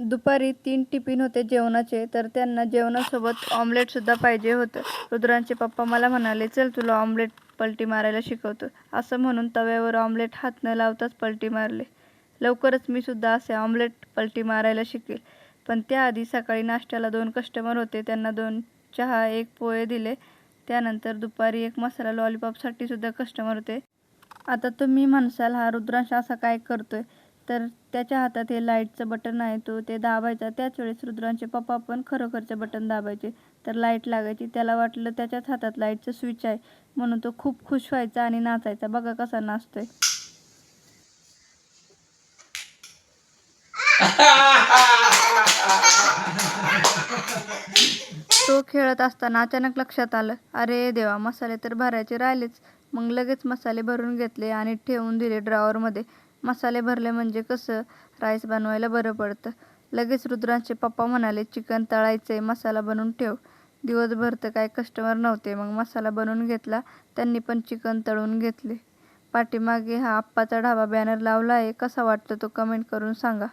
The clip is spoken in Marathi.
दुपारी तीन टिफिन होते जेवणाचे तर त्यांना जेवणासोबत ऑमलेटसुद्धा पाहिजे होतं. रुद्रांचे पप्पा मला म्हणाले चल तुला ऑमलेट पलटी मारायला शिकवतो. असं म्हणून तव्यावर ऑमलेट हात न लावताच पलटी मारले. लवकरच मी सुद्धा असे ऑमलेट पलटी मारायला शिकेल. पण त्याआधी सकाळी नाश्त्याला दोन कस्टमर होते त्यांना दोन चहा एक पोहे दिले. त्यानंतर दुपारी एक मसाला लॉलीपॉपसाठी सुद्धा कस्टमर होते. आता तुम्ही म्हणसाल हा रुद्रांश असा काय करतोय? तर त्याच्या हातात हे लाईटचं बटन आहे तो ते दाबायचा. त्याच वेळेस रुद्रांचे पप्पा पण खरोखरचे बटन दाबायचे. तर लाइट लागायची. त्याला वाटलं त्याच्याच हातात लाईटचं स्विच आहे. म्हणून तो खूप खुश व्हायचा आणि नाचायचा. बघा कसा नाचतोय. तो खेळत असताना अचानक लक्षात आलं. अरे देवा मसाले तर भरायचे राहिलेच. मग लगेच मसाले भरून घेतले आणि ठेवून दिले ड्रॉवरमध्ये मसाले भरले म्हणजे कसं? राईस बनवायला बरं पडतं. लगेच रुद्रांचे पप्पा म्हणाले चिकन तळायचे मसाला बनवून ठेव. दिवसभर तर काय कस्टमर नव्हते. मग मसाला बनवून घेतला. त्यांनी पण चिकन तळून घेतले. पाठीमागे हा आप्पाचा ढाबा बॅनर लावला आहे कसा वाटतो तो कमेंट करून सांगा.